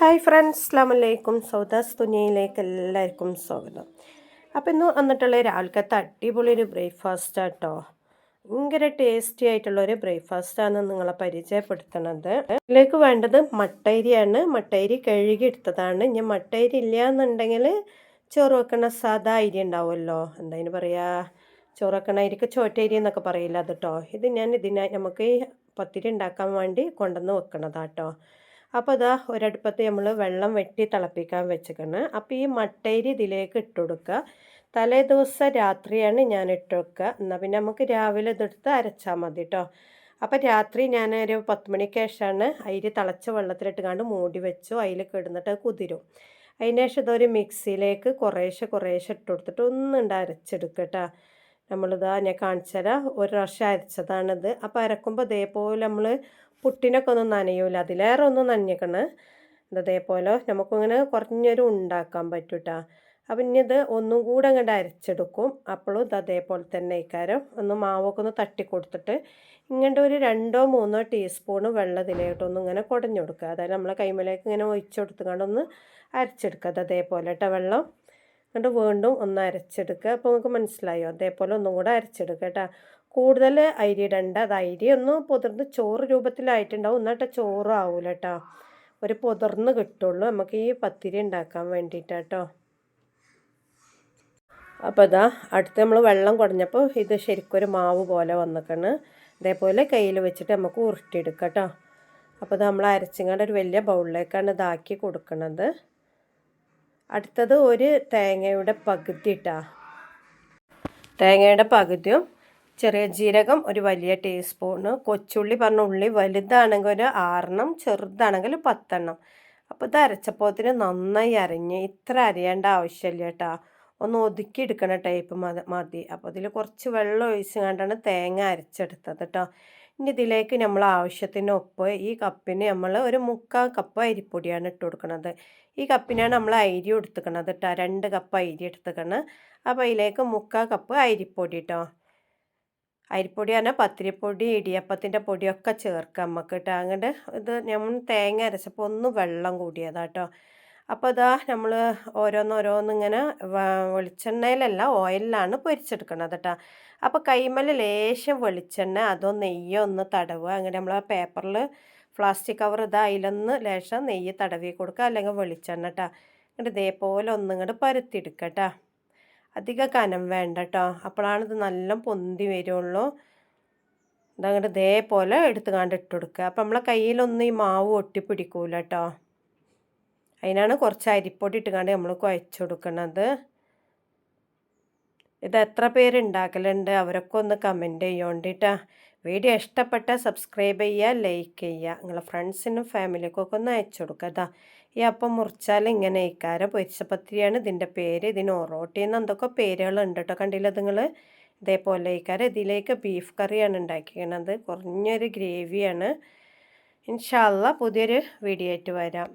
Hi friends അസ്ലാമലൈക്കും സൗദാസ് തുനിയയിലേക്ക് എല്ലാവർക്കും സ്വാഗതം. അപ്പോൾ ഇന്ന് വന്നിട്ടുള്ള രാവിലത്തെ അടിപൊളി ഒരു ബ്രേക്ക്ഫാസ്റ്റ് ആട്ടോ. ഭയങ്കര ടേസ്റ്റി ആയിട്ടുള്ള ഒരു ബ്രേക്ക്ഫാസ്റ്റാണ് നിങ്ങളെ പരിചയപ്പെടുത്തുന്നത്. ഇതിലേക്ക് വേണ്ടത് മട്ടൈരിയാണ്. മട്ടേരി കഴുകി എടുത്തതാണ്. ഞാൻ മട്ടേരി ഇല്ല എന്നുണ്ടെങ്കിൽ ചോറ് വെക്കണ സാധാ അരി ഉണ്ടാവുമല്ലോ. എന്താ പറയുക ചോറ് വെക്കണ അരിക്ക് ചോറ്റരി എന്നൊക്കെ പറയില്ല അത് കേട്ടോ ഇത് ഞാൻ ഇതിനായി നമുക്ക് പത്തിരി ഉണ്ടാക്കാൻ വേണ്ടി കൊണ്ടുവന്ന് വെക്കണതാട്ടോ. അപ്പോൾ ഇതാ ഒരടുപ്പത്ത് നമ്മൾ വെള്ളം വെട്ടി തിളപ്പിക്കാൻ വെച്ചിരിക്കുന്നത് അപ്പോൾ ഈ മട്ടേരി ഇതിലേക്ക് ഇട്ട് കൊടുക്കുക തലേ ദിവസം രാത്രിയാണ് ഞാൻ ഇട്ട് വെക്കുക എന്നാൽ പിന്നെ നമുക്ക് രാവിലെ ഇതെടുത്ത് അരച്ചാൽ മതി കേട്ടോ അപ്പോൾ രാത്രി ഞാൻ ഒരു പത്ത് മണിക്ക് ശേഷമാണ് അരി തിളച്ച വെള്ളത്തിലിട്ട് കണ്ട് മൂടി വെച്ചു. അതിൽ കിടന്നിട്ട് കുതിരും. അതിന് ശേഷം ഇതൊരു മിക്സിയിലേക്ക് കുറേശ്ശെ കുറേശ്ശെ ഇട്ട് കൊടുത്തിട്ട് ഒന്നുണ്ട് അരച്ചെടുക്കട്ടോ നമ്മളിതാ ഞാൻ കാണിച്ചു തരാം. ഒരു പ്രാവശ്യം അരച്ചതാണിത്. അപ്പോൾ അരക്കുമ്പോൾ ഇതേപോലെ നമ്മൾ പുട്ടിനൊക്കെ ഒന്നും നനയൂല. അതിലേറെ ഒന്നും നനഞ്ഞേക്കണ്. അതേപോലെ നമുക്കിങ്ങനെ കുറഞ്ഞൊരു ഉണ്ടാക്കാൻ പറ്റും കേട്ടോ അപ്പം ഇനി ഇത് ഒന്നും കൂടെ അങ്ങോട്ട് അരച്ചെടുക്കും. അപ്പോഴും ഇത് അതേപോലെ തന്നെ ഇക്കാരം ഒന്ന് മാവൊക്കെ ഒന്ന് തട്ടി കൊടുത്തിട്ട് ഇങ്ങോട്ട് ഒരു രണ്ടോ മൂന്നോ ടീസ്പൂണ് വെള്ളം ഇതിലേട്ടൊന്ന് ഇങ്ങനെ കുടഞ്ഞു കൊടുക്കുക അതായത് നമ്മളെ കൈമലേക്ക് ഇങ്ങനെ ഒഴിച്ചു കൊടുത്തുകൊണ്ടൊന്ന് അരച്ചെടുക്കുക. അത് അതേപോലെ കേട്ടോ വെള്ളം എന്നിട്ട് വീണ്ടും ഒന്ന് അരച്ചെടുക്കുക. അപ്പോൾ നിങ്ങൾക്ക് മനസ്സിലായോ? അതേപോലെ ഒന്നും കൂടെ അരച്ചെടുക്കുക കേട്ടോ കൂടുതൽ അരി ഇടണ്ട. അത് അരി ഒന്ന് പൊതിർന്ന് ചോറ് രൂപത്തിലായിട്ടുണ്ടാവും. എന്നിട്ട് ചോറ് ആവൂല കേട്ടോ ഒരു പൊതിർന്ന് കിട്ടുള്ളൂ. നമുക്ക് ഈ പത്തിരി ഉണ്ടാക്കാൻ വേണ്ടിയിട്ടാട്ടോ. അപ്പോൾ ഇതാ അടുത്ത് നമ്മൾ വെള്ളം കുടഞ്ഞപ്പോൾ ഇത് ശരിക്കൊരു മാവ് പോലെ വന്നിക്കണ്. ഇതേപോലെ കയ്യിൽ വെച്ചിട്ട് നമുക്ക് ഉരുട്ടിയെടുക്കാം കേട്ടോ അപ്പോൾ ഇത് നമ്മൾ അരച്ചിങ്ങാണ്ട് ഒരു വലിയ ബൗളിലേക്കാണ് ഇതാക്കി കൊടുക്കുന്നത് അടുത്തത് ഒരു തേങ്ങയുടെ പകുതി ഇട്ടാ തേങ്ങയുടെ പകുതിയും ചെറിയ ജീരകം ഒരു വലിയ ടീസ്പൂണ് കൊച്ചുള്ളി പറഞ്ഞ ഉള്ളി വലുതാണെങ്കിൽ ഒരു ആറെണ്ണം ചെറുതാണെങ്കിൽ പത്തെണ്ണം. അപ്പോൾ ഇത് അരച്ചപ്പോത്തിന് നന്നായി അരഞ്ഞ്. ഇത്ര അരിയേണ്ട ആവശ്യമില്ല കേട്ടോ. ഒന്ന് ഒതുക്കി എടുക്കണ ടൈപ്പ് മതി. അപ്പോൾ ഇതിൽ കുറച്ച് വെള്ളം ഒഴിച്ച് കണ്ടാണ് തേങ്ങ അരച്ചെടുത്തത് കേട്ടോ. ഇനി ഇതിലേക്ക് നമ്മൾ ആവശ്യത്തിന് ഉപ്പ്. ഈ കപ്പിന് നമ്മൾ ഒരു മുക്കാൽ കപ്പ് അരിപ്പൊടിയാണ് ഇട്ട് കൊടുക്കുന്നത് ഈ കപ്പിനാണ് നമ്മൾ അരി എടുത്തുക്കണത് കേട്ടോ. രണ്ട് കപ്പ് അരി എടുത്തുക്കണം. അപ്പോൾ അതിലേക്ക് മുക്കാൽ കപ്പ് അരിപ്പൊടി കേട്ടോ. അരിപ്പൊടി പറഞ്ഞാൽ പത്തിരിപ്പൊടി ഇടിയപ്പത്തിന്റെ പൊടിയൊക്കെ ചേർക്കാം നമുക്ക് കേട്ടോ. അങ്ങോട്ട് ഇത് നമ്മൾ തേങ്ങ അരച്ചപ്പോൾ ഒന്ന് വെള്ളം കൂടിയതാട്ടോ അപ്പോൾ ഇതാ നമ്മൾ ഓരോന്നോരോന്നിങ്ങനെ വെളിച്ചെണ്ണയിലല്ല ഓയിലിലാണ് പൊരിച്ചെടുക്കണത് കേട്ടോ. അപ്പോൾ കൈമൽ ലേശം വെളിച്ചെണ്ണ അതോ നെയ്യോ ഒന്ന് തടവുക. അങ്ങനെ നമ്മൾ പേപ്പറിൽ പ്ലാസ്റ്റിക് കവർ ഇതാ അതിലൊന്ന് ലേശം നെയ്യ് തടവി കൊടുക്കുക അല്ലെങ്കിൽ വെളിച്ചെണ്ണ കേട്ടോ. ഇങ്ങോട്ട് ഇതേപോലെ ഒന്നിങ്ങോട്ട് പരുത്തിയെടുക്കുക കേട്ടോ. അധികം കനം വേണ്ട കേട്ടോ അപ്പോഴാണ് ഇത് നല്ല പൊന്തി വരുള്ളൂ. ഇതങ്ങോട്ട് ഇതേപോലെ എടുത്ത് കണ്ട് ഇട്ട് കൊടുക്കുക അപ്പം നമ്മളെ കയ്യിലൊന്നും ഈ മാവ് ഒട്ടിപ്പിടിക്കൂല കേട്ടോ അതിനാണ് കുറച്ച് അരിപ്പൊടി ഇട്ടുകൊണ്ട് നമ്മൾ കുഴച്ച് കൊടുക്കുന്നത് ഇത് എത്ര പേര് ഉണ്ടാക്കലുണ്ട് അവരൊക്കെ ഒന്ന് കമന്റ് ചെയ്യോണ്ടിട്ടാ. വീഡിയോ ഇഷ്ടപ്പെട്ട സബ്സ്ക്രൈബ് ചെയ്യുക ലൈക്ക് ചെയ്യുക നിങ്ങളെ ഫ്രണ്ട്സിനും ഫാമിലിക്കും ഒക്കെ ഒന്ന് അയച്ചു കൊടുക്കുക ഈ അപ്പം മുറിച്ചാൽ ഇങ്ങനെ ഇക്കാര പൊരിച്ചപ്പത്തിരിയാണ് ഇതിന്റെ പേര്. ഇതിന് ഒറോട്ടി എന്ന് എന്തൊക്കെ പേരുകളുണ്ട് കേട്ടോ കണ്ടില്ല നിങ്ങൾ ഇതേപോലെ ഇക്കാര ഇതിലേക്ക് ബീഫ് കറിയാണ് ഉണ്ടാക്കിക്കണത്. കുറഞ്ഞൊരു ഗ്രേവിയാണ് ഇൻഷാല്ല പുതിയൊരു വീഡിയോ ആയിട്ട് വരാം.